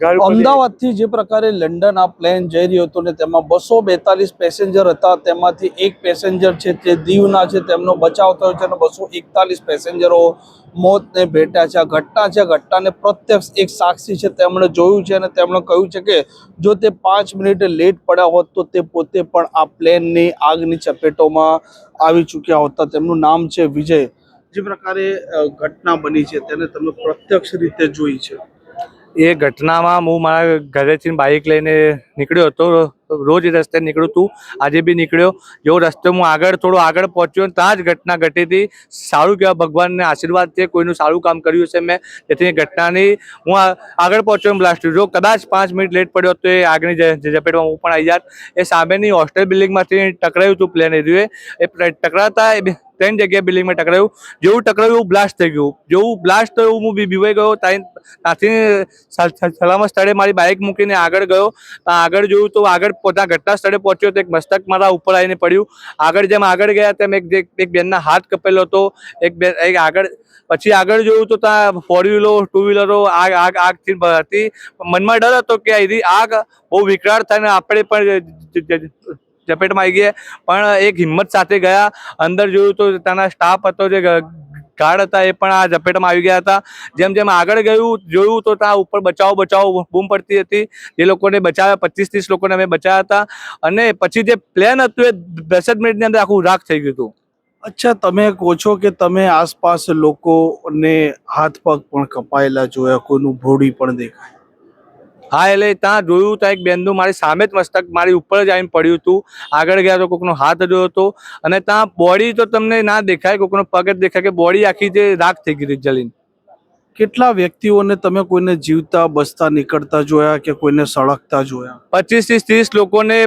અમદાવાદથી જે પ્રકારે લંડન આ પ્લેન જઈ રહ્યું હતું ને તેમાં બસો બેતાલીસ પેસેન્જર હતા, તેમાંથી એક પેસેન્જર છે તે દીવના છે, તેમનો બચાવ થયો છે અને બસો એકતાલીસ પેસેન્જરો મોતને ભેટ્યા છે. આ ઘટના છે ઘટનાને પ્રત્યક્ષ એક સાક્ષી છે, તેમણે જોયું છે અને તેમણે કહ્યું છે કે જો તે પાંચ મિનિટ લેટ પડ્યા હોત તો તે પોતે પણ આ પ્લેનની આગની ચપેટોમાં આવી ચૂક્યા હોતા. તેમનું નામ છે વિજય. જે પ્રકારે ઘટના બની છે તેને તમે પ્રત્યક્ષ રીતે જોઈ છે. એ ઘટનામાં હું મારા ઘરેથી બાઇક લઈને નીકળ્યો હતો. રોજ રસ્તે નીકળું તું. આજે બી નીકળ્યો. જેવો રસ્તે હું આગળ થોડો આગળ પહોંચ્યો ત્યાં જ ઘટના ઘટી હતી. સારું કહેવાય, ભગવાનને આશીર્વાદ છે, કોઈનું સારું કામ કર્યું છે મેં. તેથી ઘટનાની હું આગળ પહોંચ્યો બ્લાસ્ટ જો કદાચ પાંચ મિનિટ લેટ પડ્યો તો એ આગની ઝપેટમાં હું પણ આવી જાત. એ સામેની હોસ્ટેલ બિલ્ડિંગમાંથી ટકરાયું હતું પ્લેન એ રહ્યું એ. ટકરાતા એ ત્રણ જગ્યાએ બિલ્ડિંગમાં ટકરાયું. જેવું ટકરાયું એવું બ્લાસ્ટ થઈ ગયું. જેવું બ્લાસ્ટ થયું હું બીવાઈ ગયો. ત્યાં ત્યાંથી સલ- સલ- સલામત સ્થળે મારી બાઇક મૂકીને આગળ ગયો. આગળ જોયું તો આગળ પોતા ઘટના સ્થળે પહોંચ્યો તો એક મસ્તક મારા ઉપર આવીને પડ્યું. આગળ જેમ આગળ ગયા તેમ એક એક બેનના હાથ કપેલો હતો. એક બેન એક આગળ પછી આગળ જોયું તો ત્યાં ફોર વ્હીલો ટુ વ્હીલરો આગ આગ આગથી હતી. મનમાં ડર હતો કે અહીંથી આગ બહુ વિકરાળ થાય ને આપણે પણ ઝપેટમાં આવી ગયા. પણ એક હિંમત સાથે ગયા. અંદર જોયું તો ત્યાંના સ્ટાફ હતો જે ગાર્ડ હતા એ પણ આ ઝપેટમાં આવી ગયા હતા. જેમ જેમ આગળ ગયું, જોયું તો ત્યાં ઉપર બચાવો બચાવો બૂમ પડતી હતી. એ લોકોને બચાવ્યા, પચીસ ત્રીસ લોકોને અમે બચાવ્યા હતા. અને પછી જે પ્લેન હતું એ દસ જ મિનિટની અંદર આખું રાખ થઈ ગયું હતું. અચ્છા, તમે કહો છો કે તમે આસપાસ લોકોને હાથ પગ પણ કપાયેલા જોયા, કોઈનું ભોડી પણ દેખાય. હા એટલે ત્યાં જોયું ત્યાં એક બેનનું મારી સામે જ મસ્તક મારી ઉપર જ આવીને પડ્યું હતું. આગળ ગયા તો કોકનો હાથ જોયો હતો. અને ત્યાં બોડી તો તમને ના દેખાય કોકનો પગ જ દેખાય કે બોડી આખી જે રાખ થઈ ગઈ જલીન. કેટલા વ્યક્તિઓને તમે કોઈને જીવતા બસતા નીકળતા જોયા કે કોઈને સળગતા જોયા? પચીસથી ત્રીસ લોકોને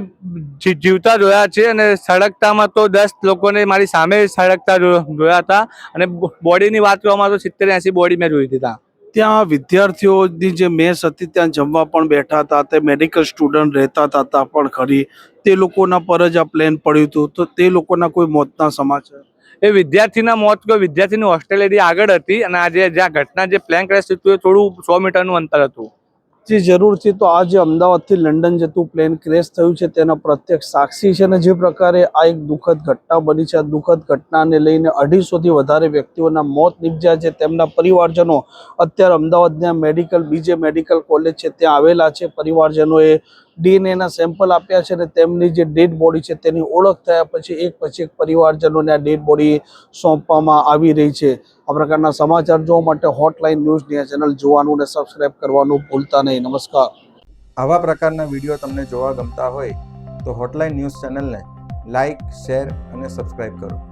જીવતા જોયા છે અને સળગતામાં તો દસ લોકોને મારી સામે સળગતા જોયા હતા. અને બોડીની વાત કરવામાં તો સિત્તેર એસી બોડી મેં જોઈ હતી ત્યાં. ત્યાં વિદ્યાર્થીઓની જે મેસ હતી ત્યાં જમવા પણ બેઠા હતા, તે મેડિકલ સ્ટુડન્ટ રહેતા હતા તા પણ ખરી. તે લોકોના પર જ આ પ્લેન પડ્યું હતું. તો તે લોકોના કોઈ મોતના સમાચાર? એ વિદ્યાર્થીના મોત કોઈ વિદ્યાર્થીની હોસ્ટેલ એરી આગળ હતી અને આજે જ્યાં ઘટના જે પ્લેન ક્રેશ થયું હતું, એ થોડું સો મીટરનું અંતર હતું. જે જરૂરથી તો આજે અમદાવાદથી લંડન જતું પ્લેન ક્રેશ થયું છે, તેના પ્રત્યક્ષ સાક્ષી છે અને જે પ્રકારે આ એક દુઃખદ ઘટના બની છે. આ દુઃખદ ઘટનાને લઈને અઢીસોથી વધારે વ્યક્તિઓના મોત નીપજ્યા છે. તેમના પરિવારજનો અત્યારે અમદાવાદના મેડિકલ બીજે મેડિકલ કોલેજ છે, ત્યાં આવેલા છે. પરિવારજનોએ ડીએનએના સેમ્પલ આપ્યા છે અને તેમની જે ડેડ બોડી છે તેની ઓળખ થયા પછી એક પછી એક પરિવારજનોને આ ડેડ બોડી સોંપવામાં આવી રહી છે. આ પ્રકારના સમાચાર જોવા માટે હોટલાઇન ન્યૂઝની આ ચેનલ જોવાનું અને સબસ્ક્રાઇબ કરવાનું ભૂલતા નહીં. નમસ્કાર. આવા પ્રકારના વીડિયો તમને જોવા ગમતા હોય તો હોટલાઇન ન્યૂઝ ચેનલને લાઇક શેર અને સબસ્ક્રાઇબ કરો.